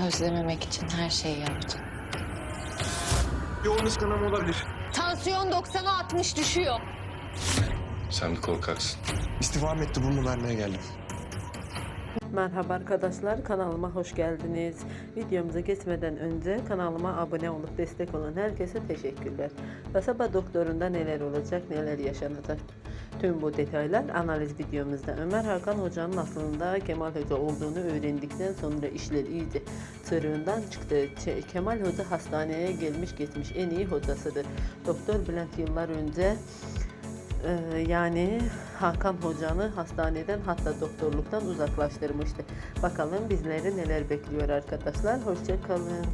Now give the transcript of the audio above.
Özlememek için her şeyi yaptım. Yoğun iç kanama olabilir. Tansiyon 90'a 60 düşüyor. Sen bir korkaksın. İstifa mektubunu vermeye geldim. Merhaba arkadaşlar kanalıma hoş geldiniz. Videomuza geçmeden önce kanalıma abone olup destek olan herkese teşekkürler. Kasaba doktorunda neler olacak neler yaşanacak. Tüm bu detaylar analiz videomuzda Ömer Hakan Hoca'nın aslında Kemal Hoca olduğunu öğrendikten sonra işler iyice tırığından çıktı. Kemal Hoca hastaneye gelmiş geçmiş en iyi hocasıdır. Doktor Bülent yıllar önce ee, yani Hakan Hoca'nı hastaneden hatta doktorluktan uzaklaştırmıştı. Bakalım bizleri neler bekliyor arkadaşlar. Hoşça kalın.